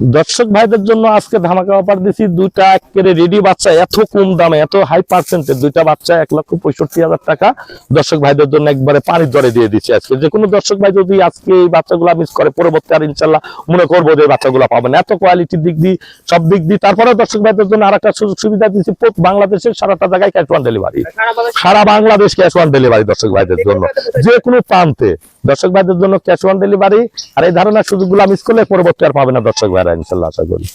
দর্শক ভাইদের জন্য আজকে ধামাকা অফার দিছি। দুইটা একেবারে রেডি বাচ্চা এত কম দামে এত হাই পার্সেন্টের দুইটা বাচ্চা এক লক্ষ পঁয়ষট্টি হাজার টাকা। দর্শক ভাইদের জন্য একবারে পানির দরে দিয়ে দিচ্ছি আজকে। যে কোনো দর্শক ভাই যদি আজকে এই বাচ্চাগুলো মিস করে পরবর্তী আর ইনশাল্লাহ মনে করব যে বাচ্চাগুলো পাবেন এত কোয়ালিটির দিক দিয়ে সব দিক দিয়ে। তারপরে দর্শক ভাইদের জন্য আর একটা সুযোগ সুবিধা দিচ্ছি বাংলাদেশের সারাটা জায়গায় ক্যাশ অন ডেলিভারি সারা বাংলাদেশ? সারা বাংলাদেশ ক্যাশ অন ডেলিভারি দর্শক ভাইদের জন্য। যে কোনো প্রান্তে। দর্শক ভাইদের জন্য ক্যাশ অন ডেলিভারি আর এই ধরনের সুযোগগুলো মিস করলে পরবর্তী আর পাবে না দর্শক ভাইরা ইনশাল্লাহ আশা করি।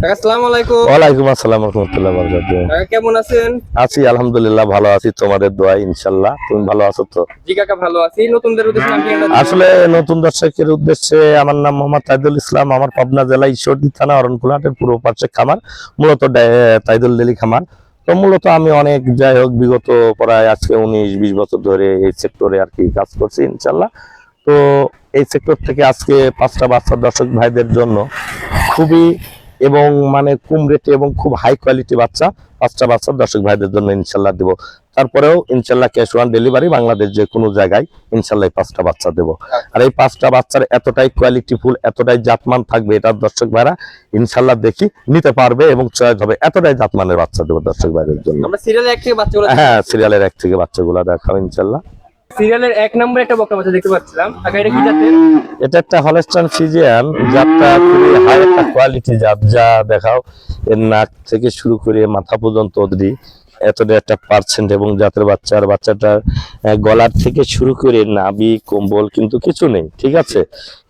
কাকা আসসালামু আলাইকুম। ওয়ালাইকুম আসসালাম রহমতুল্লাহ বরকাতুহ। কাকা কেমন আছেন? আছি আলহামদুলিল্লাহ ভালো আছি। তোমাদের দোয়া ইনশাল্লাহ। তুমি ভালো আছো তো? জি কাকা ভালো আছি। নতুনদের উদ্দেশ্যে নাম ঠিকানা দিবেন? আসলে নতুন দর্শকের উদ্দেশ্যে আমার নাম মোহাম্মদ তাইদুল ইসলাম। আমার পাবনা জেলা ঈশ্বরদী থানা অরণকুলাহাটের পূর্ব পার্শ্বে খামার মূলত তাইদুল ডেলি খামার। তো মূলত আমি অনেক যাই হোক বিগত প্রায় আজকে উনিশ, বিশ বছর ধরে এই সেক্টরে আর কি কাজ করছি, ইনশাল্লাহ। তো এই সেক্টর থেকে আজকে পাঁচটা বাচ্চা দর্শক ভাইদের জন্য খুবই এবং মানে কম রেটে এবং খুব হাই কোয়ালিটি বাচ্চা পাঁচটা বাচ্চা দর্শক ভাইদের জন্য ইনশাল্লাহ দেবো। তারপরেও ইনশাল্লাহ ক্যাশ ওয়ান ডেলিভারি বাংলাদেশ যে কোনো জায়গায় ইনশাল্লাহ এই পাঁচটা বাচ্চা দেবো। আর এই পাঁচটা বাচ্চার এতটাই কোয়ালিটি ফুল এতটাই জাতমান থাকবে এটা দর্শক ভাইরা ইনশাল্লাহ দেখি নিতে পারবে এবং চয়েস হবে। এতটাই জাতমানের বাচ্চা দেবো দর্শক ভাইদের জন্য। হ্যাঁ সিরিয়ালের এক থেকে বাচ্চাগুলো দেখাও ইনশাল্লাহ। সিরিয়ালের এক নম্বরে একটা বকনা বাচ্চা দেখতে পাচ্ছিলাম। কাকা এটা কি জাতের? এটা একটা হলস্টান ফিজিয়ান জাতটা খুবই হাই একটা কোয়ালিটি জাত। যা দেখাও এর নাক থেকে শুরু করে মাথা পর্যন্ত অবধি। এতটা একটা পার্সেন্ট এবং জাতের বাচ্চার বাচ্চাটার গলার থেকে শুরু করে নাবি কম্বল কিন্তু কিছু নেই ঠিক আছে?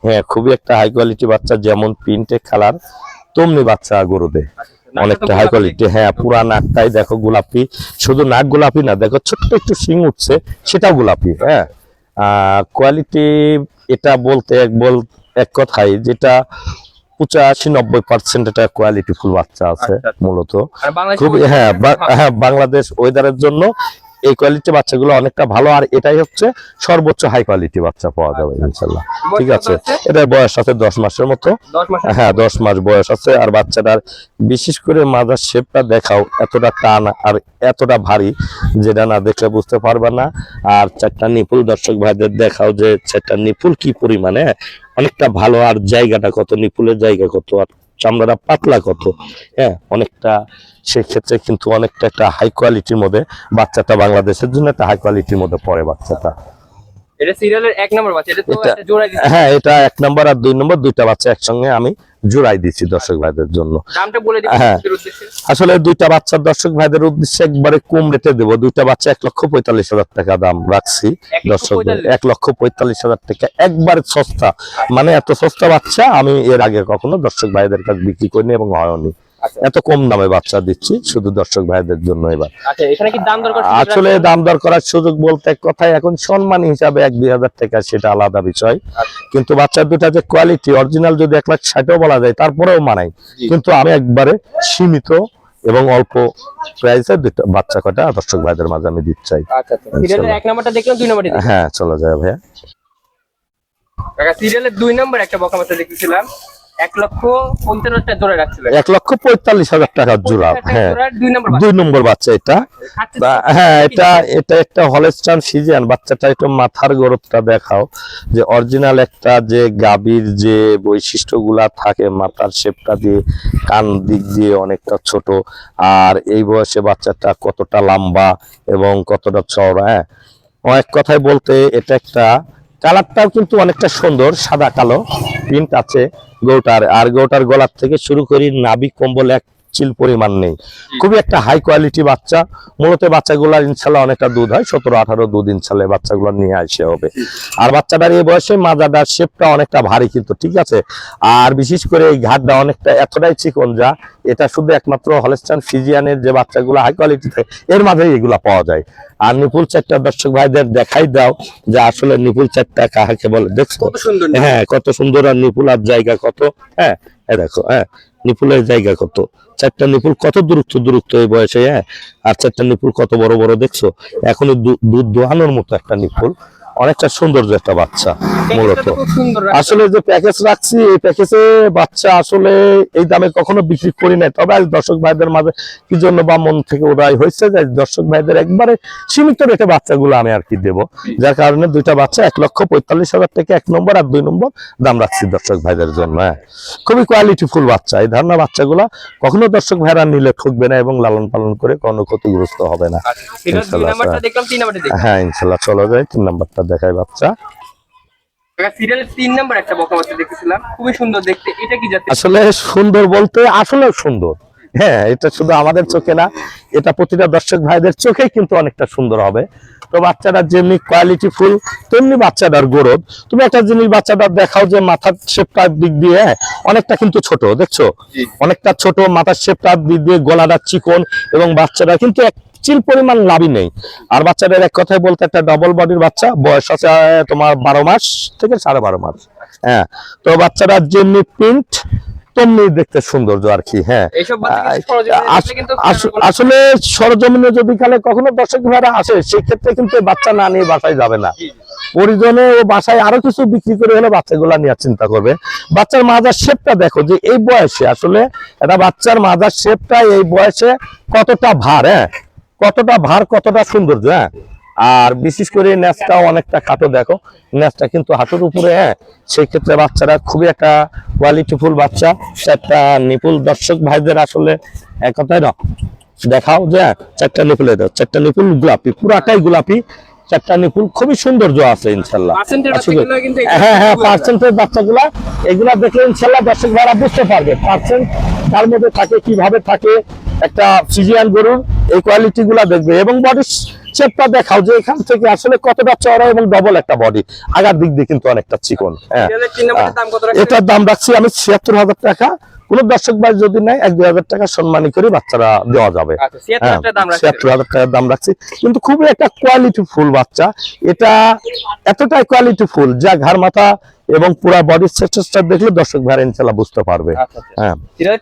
হ্যাঁ খুবই একটা হাই কোয়ালিটি বাচ্চা যেমন প্রিন্টে কালার তেমনি বাচ্চা গরুদে অনেকটা হাই কোয়ালিটি হ্যাঁ পুরা নাকটাই দেখো গোলাপি শুধু নাক গোলাপি না দেখো ছোট্ট একটু শিং উঠছে সেটাও গোলাপি হ্যাঁ? কোয়ালিটি এটা বলতে এক বল এক কথাই যেটা পঁচাশি নব্বই পার্সেন্ট এটা কোয়ালিটি ফুল বাচ্চা আছে আচ্ছা, আচ্ছা। মূলত খুব হ্যাঁ হ্যাঁ বাংলাদেশ ওয়েদারের জন্য এই কোয়ালিটি বাচ্চাগুলো অনেকটা ভালো আর এটাই হচ্ছে সর্বোচ্চ হাই কোয়ালিটি বাচ্চা পাওয়া যাবে ইনশাল্লাহ। ঠিক আছে? এটার বয়স আছে দশ মাসের মতো। হ্যাঁ দশ মাস বয়স আছে। আর বাচ্চাটার বিশেষ করে মাজার শেপটা দেখাও এতটা টান আর এতটা ভারী যেটা না দেখলে বুঝতে পারবে না। আর চারটা নিপুল দর্শক ভাইদের দেখাও যে চারটা নিপুল কি পরিমাণে অনেকটা ভালো। আর জায়গাটা কত নিপুলের জায়গা কত? আর চামড়াটা পাতলা কত? হ্যাঁ অনেকটা সেক্ষেত্রে কিন্তু অনেকটা একটা হাই কোয়ালিটির মধ্যে বাচ্চাটা বাংলাদেশের জন্য একটা হাই কোয়ালিটির মধ্যে পড়ে বাচ্চাটা। এটা সিরিয়ালের এক নম্বর বাচ্চা এটা তো একটা জোড়া দিচ্ছে। হ্যাঁ এটা এক নম্বর আর দুই নম্বর দুইটা বাচ্চা একসঙ্গে আমি জোড়াই দিচ্ছি দর্শক ভাইদের জন্য। দামটা বলে দিবেন হ্যাঁ। আসলে দুইটা বাচ্চার দর্শক ভাইদের উদ্দেশ্যে একবারে কম রেটে দেবো। দুইটা বাচ্চা এক লক্ষ পঁয়তাল্লিশ হাজার টাকা দাম রাখছি দর্শক? এক লক্ষ পঁয়তাল্লিশ হাজার টাকা একবারে সস্তা। মানে এত সস্তা বাচ্চা আমি এর আগে কখনো দর্শক ভাইদের কাছে বিক্রি করিনি এবং হয়নি। এত কম দামে বাচ্চা দিচ্ছি শুধু দর্শক ভাইদের জন্য এবার। আচ্ছা আসলে দাম দর করার সুযোগ বলতে কথায় এখন সম্মান হিসাবে এক দুই হাজার টাকা সেটা আলাদা বিষয়। কিন্তু বাচ্চার দুটা যে কোয়ালিটি অরিজিনাল যদি এক লাখ ষাটও বলা যায় তারপরেও মানাই কিন্তু আমি একবারে সীমিত এবং অল্প প্রাইসে দুটো বাচ্চা কটা দর্শক ভাইদের মাঝে আমি দিতে চাই। আচ্ছা আচ্ছা। হ্যাঁ চলে যায় ভাইয়া। সিরিয়ালের দুই নম্বর একটা বকনা বাচ্চা দেখতেছিলাম। এক লক্ষ পঞ্চান্নটা জোড়া রাখছিলেন এক লক্ষ পঁয়তাল্লিশ হাজার টাকার জোড়া হ্যাঁ। দুই নম্বর বাচ্চা এটা। হ্যাঁ এটা এটা একটা হলেস্টান বাচ্চাটা একটু মাথার দেখাও। যে অরিজিনাল একটা যে গাবির যে বৈশিষ্ট্যগুলা থাকে মাথার শেপটা দিয়ে কান দিক দিয়ে অনেকটা ছোট। আর এই বয়সে বাচ্চাটা কতটা লম্বা এবং কতটা চওড়া হ্যাঁ। অনেক কথাই বলতে এটা একটা কালারটাও কিন্তু অনেকটা সুন্দর, সাদা, কালো। প্রিন্ট আছে গৌটার। আর গৌটার গলার থেকে শুরু করি নাবি কম্বল এক চিল পরিমাণ নেই। খুবই একটা হাই কোয়ালিটি বাচ্চা। মূলত বাচ্চাগুলো ইনশাল্লাহ অনেকটা দুধ হয় সতেরো আঠারো দুধ ইনশাল্লাহ বাচ্চাগুলো নিয়ে আসে হবে। আর বাচ্চাটার এই বয়সে মাজাটার শেপটা অনেকটা ভারী কিন্তু ঠিক আছে? আর বিশেষ করে এই ঘাটটা অনেকটা এতটাই চিকন যা এটা শুধু একমাত্র হলেস্টান ফিজিয়ানের যে বাচ্চাগুলো হাই কোয়ালিটি থাকে এর মাঝেই এগুলা পাওয়া যায়। আর নিপুল চারটা দর্শক ভাইদের দেখাই দাও যে আসলে নিপুল চারটা কাহাকে বলে দেখছ? হ্যাঁ কত সুন্দর আর নিপুল আর জায়গা কত? হ্যাঁ দেখো হ্যাঁ। নিপুলের জায়গা কত? চারটা নিপুল কত দূরত্ব? দূরত্ব এই বয়সে হ্যাঁ? আর চারটা নিপুল কত বড় বড় দেখছ? এখনই দুধ দোহানোর মতো একটা নিপুল। অনেকটা সৌন্দর্য একটা বাচ্চা মূলত। আসলে যে প্যাকেজ রাখছি এই প্যাকেজে বাচ্চা আসলে এই দামে কখনো বিক্রি করি নাই। তবে আজ দর্শক ভাইদের মাঝে কি জন্য বা মন থেকে উদয় হয়েছে যে দর্শক ভাইদের একবারে সীমিত রেটে বাচ্চাগুলো আমি আর কি দেবো। যার কারণে দুইটা বাচ্চা এক লক্ষ পঁয়তাল্লিশ হাজার থেকে এক নম্বর আর দুই নম্বর দাম রাখছি দর্শক ভাইদের জন্য। হ্যাঁ খুবই কোয়ালিটি ফুল বাচ্চা। এই ধরনের বাচ্চাগুলো কখনো দর্শক ভাইরা নিলে ঠকবে না এবং লালন পালন করে কোনো ক্ষতিগ্রস্ত হবে না। আচ্ছা, দেখলাম হ্যাঁ ইনশাল্লাহ চলো যায় তিন নাম্বারটা দেখায় বাচ্চা। সিরিয়ালের তিন নাম্বার একটা বকা বাচ্চা দেখতেছিলাম খুবই সুন্দর দেখতে। এটা কি জাতের? আসলে সুন্দর বলতে আসলে সুন্দর। হ্যাঁ এটা শুধু আমাদের চোখে না এটা প্রতিটা দর্শক ভাইদের চোখেই কিন্তু অনেকটা সুন্দর হবে। তো বাচ্চাটা যেমনি কোয়ালিটি ফুল তেমনি বাচ্চাটার গরদ। তুমি একটা জিনিস বাচ্চাটা দেখাও যে মাথার শেপটার দিক দিয়ে হ্যাঁ, অনেকটা কিন্তু ছোট দেখছ? অনেকটা ছোট মাথার শেপটার দিক দিয়ে গলাটা চিকন এবং বাচ্চাটা কিন্তু এক পরিমাণ লাভই নেই। আর বাচ্চাদের এক কথায় বলতে একটা ডবল বডির বাচ্চা বয়স আছে তোমার বারো মাস থেকে সাড়ে বারো মাস। হ্যাঁ তো বাচ্চারা যেমনি প্রিন্ট তেমনি দেখতে সৌন্দর্য আর কি হ্যাঁ। আসলে সরজমিনে যদি কালে কখনো দর্শক ভাইরা আসে সেক্ষেত্রে কিন্তু বাচ্চা না নিয়ে বাসায় যাবে না। পরিজনে ও বাসায় আরও কিছু বিক্রি করে হলে বাচ্চাগুলা নিয়ে চিন্তা করবে। বাচ্চার মাজার শেপটা দেখো যে এই বয়সে আসলে একটা বাচ্চার মাজার শেপটা এই বয়সে কতটা ভার হ্যাঁ? কতটা ভার কতটা সুন্দর হ্যাঁ? আর বিশেষ করে ন্যাচটা অনেকটা খাটো দেখো। ন্যাচটা কিন্তু হাঁটুর উপরে হ্যাঁ? সেই ক্ষেত্রে বাচ্চারা খুবই একটা কোয়ালিটিফুল বাচ্চা। চারটা নিপুল দর্শক ভাইদের আসলে এক না দেখাও যে হ্যাঁ, চারটা নিপুলের চারটা নিপুল গোলাপি পুরাটাই গোলাপি। চারটা নিপুল খুবই সৌন্দর্য আছে ইনশাল্লাহ হ্যাঁ হ্যাঁ। পার্সেন্টের বাচ্চাগুলা এগুলা দেখলে ইনশাল্লাহ দর্শক ভাইরা বুঝতে পারবে পার্সেন্ট তার মধ্যে থাকে কীভাবে থাকে একটা ফিজিয়ান গরুর এই কোয়ালিটি গুলা দেখবে। এবং বডি শেপটা দেখাও যে এখান থেকে আসলে কতটা চড়া এবং ডবল একটা বডি আগার দিক দিয়ে কিন্তু অনেকটা চিকন হ্যাঁ? এটার দাম রাখছি আমি ছিয়াত্তর হাজার টাকা। কোন দর্শক ভাই যদি নেয় এক দুই হাজার টাকা সম্মানী করে বাচ্চারা দেওয়া যাবে। আচ্ছা, 76 হ্যাঁ। ছিয়াত্তর হাজার টাকার দাম রাখছি। কিন্তু খুবই একটা কোয়ালিটি ফুল বাচ্চা। এটা এতটাই কোয়ালিটি ফুল যা ঘাড় মাথা এবং পুরা বডি স্ট্রাকচার দেখলে দর্শক ভাই ইনশাল্লাহ বুঝতে পারবে। আচ্ছা, আচ্ছা। হ্যাঁ।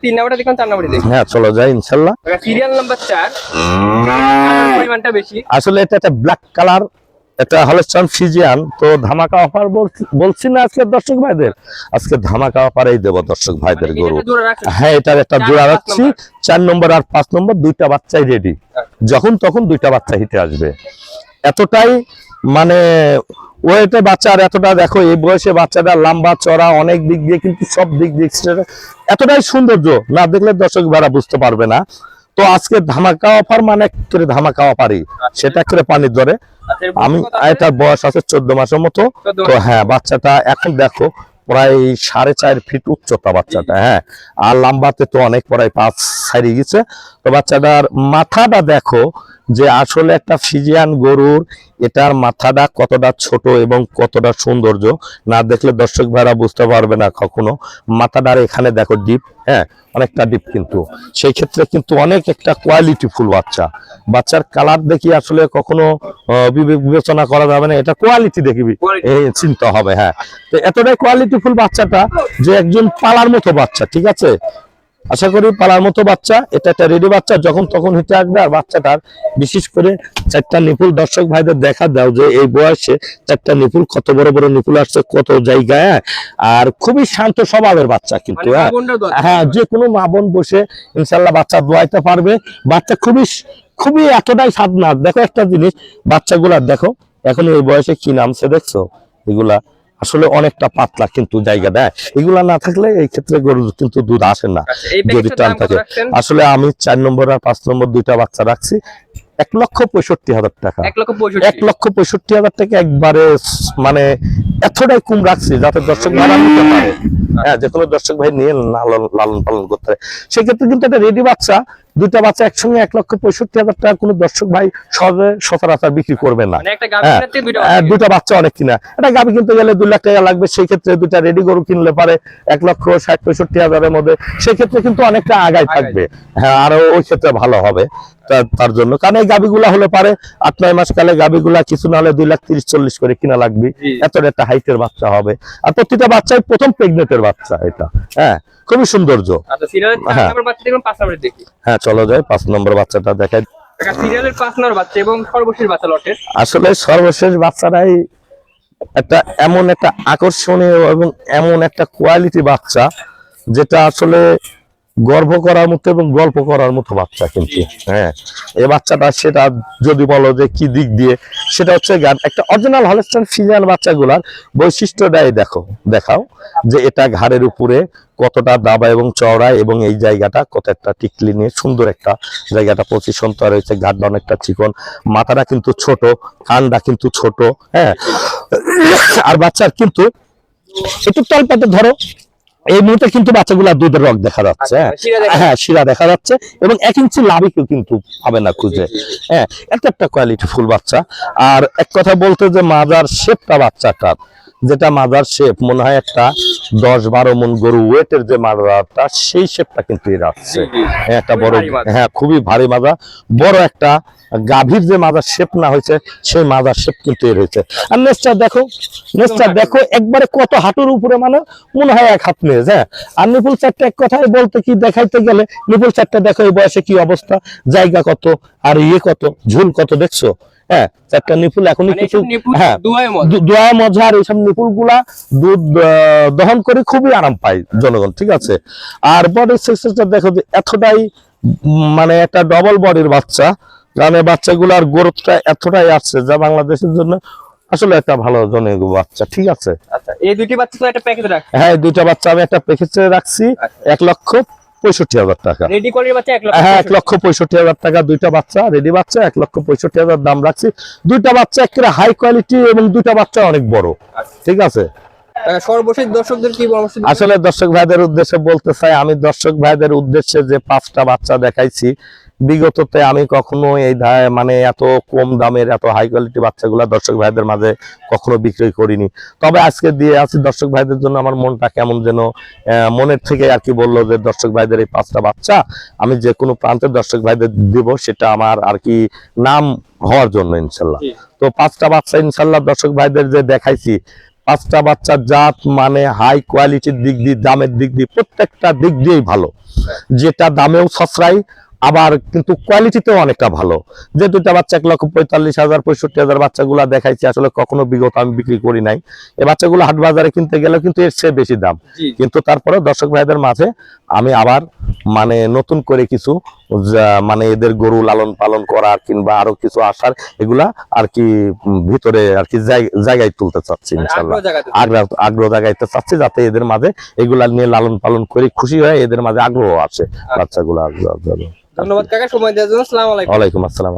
তিন নাম্বারটা দেখলাম চার নাম্বারটা দেখলাম হ্যাঁ চলো যাই ইনশাল্লাহ। সিরিয়াল নাম্বার চার। পরিমাণটা বেশি। আসলে এটা একটা ব্ল্যাক কালার এটা হলস্টান ফিজিয়ান তো ধামাকা অফার বলছি না আজকে দর্শক ভাইদের? আজকে ধামাকা অফারেই দেবো দর্শক ভাইদের গরু। হ্যাঁ এটার একটা জোড়া রাখছি চার নম্বর আর পাঁচ নম্বর দুইটা বাচ্চাই রেডি যখন তখন দুইটা বাচ্চা হিটে আসবে। এতটাই মানে ওয়েটে বাচ্চা আর এতটা দেখো এই বয়সে বাচ্চাটা লম্বা চড়া অনেক দিক দিয়ে কিন্তু সব দিক দিয়ে এতটাই সৌন্দর্য না দেখলে দর্শক ভাড়া বুঝতে পারবে না। তো আজকে ধামাকা অফার মানে করে ধামাকা অফারই সেটা করে পানির দরে। আচ্ছা, আমি এটার বয়স আছে চোদ্দ মাসের মতো। তো হ্যাঁ বাচ্চাটা এখন দেখো প্রায় সাড়ে চার ফিট উচ্চতা বাচ্চাটা হ্যাঁ। আর লম্বাতে তো অনেক প্রায় পাঁচ ছাড়িয়ে গেছে। তো বাচ্চাটার মাথাটা দেখো যে আসলে একটা ফিজিয়ান গরুর এটার মাথাটা কতটা ছোট এবং কতটা সৌন্দর্য। না দেখলে দর্শক ভাইরা বুঝতে পারবে না কখনো। মাথাটার এখানে দেখো ডিপ হ্যাঁ অনেকটা ডিপ কিন্তু। সেই ক্ষেত্রে কিন্তু অনেক একটা কোয়ালিটি ফুল বাচ্চা। বাচ্চার কালার দেখি আসলে কখনো বিবেচনা করা যাবে না। এটা কোয়ালিটি দেখবি এই চিন্তা হবে হ্যাঁ। তো এতটাই কোয়ালিটি ফুল বাচ্চাটা যে একজন পালার মতো বাচ্চা ঠিক আছে? আশা করি পালার মতো বাচ্চা এটা একটা রেডি বাচ্চা যখন তখন হিটে আসবে আর বাচ্চাটার বিশেষ করে চারটা নিপুল দর্শক ভাইদের দেখা দাও যে এই বয়সে চারটা নিপুল কত বড় বড় নিপুল আসছে কত জায়গায় হ্যাঁ? আর খুবই শান্ত স্বভাবের বাচ্চা কিন্তু মানে হ্যাঁ? হ্যাঁ যে কোনো মা বোন বসে ইনশাল্লাহ বাচ্চা দোয়াইতে পারবে। বাচ্চা খুবই খুবই এতটাই সাধনা দেখো একটা জিনিস বাচ্চাগুলা দেখো এখন এই বয়সে কি নামছে দেখছ? এগুলা আসলে অনেকটা পাতলা কিন্তু জায়গা দেয় এগুলা না থাকলে এই ক্ষেত্রে গরুর কিন্তু দুধ আসে না আচ্ছা, যদি টান থাকে। আসলে আমি চার নম্বর আর পাঁচ নম্বর দুইটা বাচ্চা রাখছি এক লক্ষ পঁয়ষট্টি হাজার টাকা। এক লক্ষ পঁয়ষট্টি। হাজার টাকা একবারে মানে এতটাই কম রাখছি যাতে দর্শক ভাড়া নিতে পারে। হ্যাঁ যে কোনো দর্শক ভাই নিয়ে লালন লালন পালন করতে পারে। সেক্ষেত্রে কিন্তু একটা রেডি বাচ্চা দুইটা বাচ্চা একসঙ্গে এক লক্ষ পঁয়ষট্টি হাজার টাকা কোনো দর্শক ভাই সহজে সচরাচর বিক্রি করবে না। মানে একটা গাভী হ্যাঁ, আহ, বাচ্চা। দুটা বাচ্চা অনেক কিনা। এটা গাবি কিনতে গেলে দুই লাখ টাকা লাগবে সেই ক্ষেত্রে দুটা রেডি গরু কিনলে পারে এক লক্ষ ষাট পঁয়ষট্টি হাজারের মধ্যে। সেক্ষেত্রে কিন্তু অনেকটা আগায়। থাকবে। হ্যাঁ আরও ওই ক্ষেত্রে ভালো হবে। তার জন্য। কারণ এই গাবিগুলা হলে পারে আট নয় মাস কালে গাবিগুলা কিছু না হলে দুই লাখ তিরিশ চল্লিশ করে কিনা লাগবে। এত একটা হাইটের বাচ্চা হবে। আর প্রতিটা বাচ্চাই প্রথম প্রেগনেন্টের বাচ্চা এটা। হ্যাঁ খুবই সৌন্দর্য। আচ্ছা হ্যাঁ। হ্যাঁ চলো যাই পাঁচ নম্বর বাচ্চাটা দেখাই। একটা সিরিয়ালের পাঁচ নম্বর বাচ্চা এবং সর্বশেষ বাচ্চা লটের। আসলে সর্বশেষ বাচ্চারাই একটা এমন একটা আকর্ষণীয় এবং এমন একটা কোয়ালিটি বাচ্চা যেটা আসলে গর্ব করার মতো এবং গল্প করার মতো বাচ্চা কিন্তু। হ্যাঁ এই বাচ্চাটা সেটা যদি বলো যে কি দিক দিয়ে, সেটা হচ্ছে গান একটা অরিজিনাল হলস্টাইন ফিজিয়ান বাচ্চাগুলার বৈশিষ্ট্যটাই দেখো, দেখাও যে এটা ঘাড়ের উপরে কতটা দাবা এবং চওড়া এবং এই জায়গাটা কত একটা টিকলি নিয়ে সুন্দর একটা জায়গাটা পজিশন তৈরি হয়েছে ঘাটটা অনেকটা চিকন, মাথাটা কিন্তু ছোট, কানটা কিন্তু ছোট হ্যাঁ। আর বাচ্চার কিন্তু একটু তলপাতে ধরো এই মুহূর্তে কিন্তু বাচ্চাগুলা দুধের রক দেখা যাচ্ছে। হ্যাঁ শিরা দেখা হ্যাঁ শিরা দেখা যাচ্ছে এবং এক ইঞ্চি লাভিকেও কিন্তু পাবে না খুঁজে। হ্যাঁ একটা একটা কোয়ালিটি ফুল বাচ্চা। আর এক কথা বলতে যে মাজার শেপটা বাচ্চাটার যেটা মাজার শেপ মনে হয় একটা দশ বারো মন গরু ওয়েটের যে মাজারটা সেই শেপটা কিন্তু এর আসছে হ্যাঁ, একটা বড় হ্যাঁ খুবই ভারী মাজা বড় একটা গাভীর যে মাজার শেপ না হয়েছে সেই মাজার শেপ কিন্তু এর হয়েছে। আর নেক্সটটা দেখো নেক্সটটা দেখো একবারে কত হাঁটুর উপরে মানে মনে হয় এক হাত নিয়ে হ্যাঁ? আর নিপুল চারটা এক কথায় বলতে কি দেখাইতে গেলে নিপুল চারটা দেখো এই বয়সে কি অবস্থা জায়গা কত আর ইয়ে কত ঝুল কত দেখছ? হ্যাঁ চারটা নিপুল এখনই মানে কিছু হ্যাঁ দোয়া মজা। আর এইসব নিপুলগুলা দুধ দহন করে খুবই আরাম পায় জনগণ ঠিক আছে? আর বডি দেখো যে এতটাই মানে একটা ডবল বডির বাচ্চা কারণ এই বাচ্চাগুলার গ্রোথটা এতটাই আসছে যা বাংলাদেশের জন্য আসলে একটা ভালো জনের বাচ্চা ঠিক আছে? আচ্ছা এই দুটি বাচ্চা তো একটা প্যাকেজ রাখ হ্যাঁ দুইটা বাচ্চা আমি একটা প্যাকেজে রাখছি এক লক্ষ পঁয়ষট্টি হাজার টাকা। রেডি কোয়ালিটির বাচ্চা এক লক্ষ হ্যাঁ এক লক্ষ পঁয়ষট্টি হাজার টাকা দুইটা বাচ্চা রেডি বাচ্চা এক লক্ষ পঁয়ষট্টি হাজার দাম রাখছি। দুইটা বাচ্চা একেবারে হাই কোয়ালিটি এবং দুইটা বাচ্চা অনেক বড়। ঠিক আছে? সর্বশেষ দর্শকদের কি পরামর্শ আসলে দর্শক ভাইদের উদ্দেশ্যে বলতে চাই আমি দর্শক ভাইদের উদ্দেশ্যে যে পাঁচটা বাচ্চা দেখাইছি বিগততে আমি কখনো এই ধা- মানে এত কম দামের এত হাই কোয়ালিটি বাচ্চাগুলা দর্শক ভাইদের মাঝে কখনো বিক্রি করিনি। তবে আজকে দিয়ে আছি দর্শক ভাইদের জন্য আমার মনটা কেমন যেন মনের থেকে আর কি বলল যে দর্শক ভাইদের এই পাঁচটা বাচ্চা আমি যে কোনো প্রান্তে দর্শক ভাইদের দিব সেটা আমার আর কি নাম হওয়ার জন্য ইনশাল্লাহ। তো পাঁচটা বাচ্চা ইনশাল্লাহ দর্শক ভাইদের যে দেখাইছি পাঁচটা বাচ্চার জাত মানে হাই কোয়ালিটির দিক দিয়ে, দামের দিক দিয়ে প্রত্যেকটা দিক দিয়েই ভালো। যেটা দামেও সসরাই আবার কিন্তু কোয়ালিটিতেও অনেকটা ভালো। যে দুটা বাচ্চা এক লক্ষ পঁয়তাল্লিশ হাজার পঁয়ষট্টি হাজার বাচ্চাগুলা দেখাইছি আসলে কখনো বিগত আমি বিক্রি করি নাই। এই বাচ্চাগুলো হাট বাজারে কিনতে গেলেও কিন্তু এর চেয়ে বেশি দাম। কিন্তু তারপরে দর্শক ভাইদের মাঝে আমি আবার মানে নতুন করে কিছু মানে এদের গরু লালন পালন করার কিংবা আরও কিছু আসার এগুলা আর কি ভিতরে আর কি জায়- জায়গায় তুলতে চাচ্ছি মানে ইনশাল্লাহ আগ্রহ আগ্রহ জাগাইতে চাচ্ছি যাতে এদের মাঝে এগুলা নিয়ে লালন পালন করে খুশি হয় এদের মাঝে আগ্রহ আছে বাচ্চাগুলো আগ্রহ আগ্রহ ধন্যবাদ কাকা সময় দেওয়ার জন্য আসসালামু আলাইকুম। আসসালাম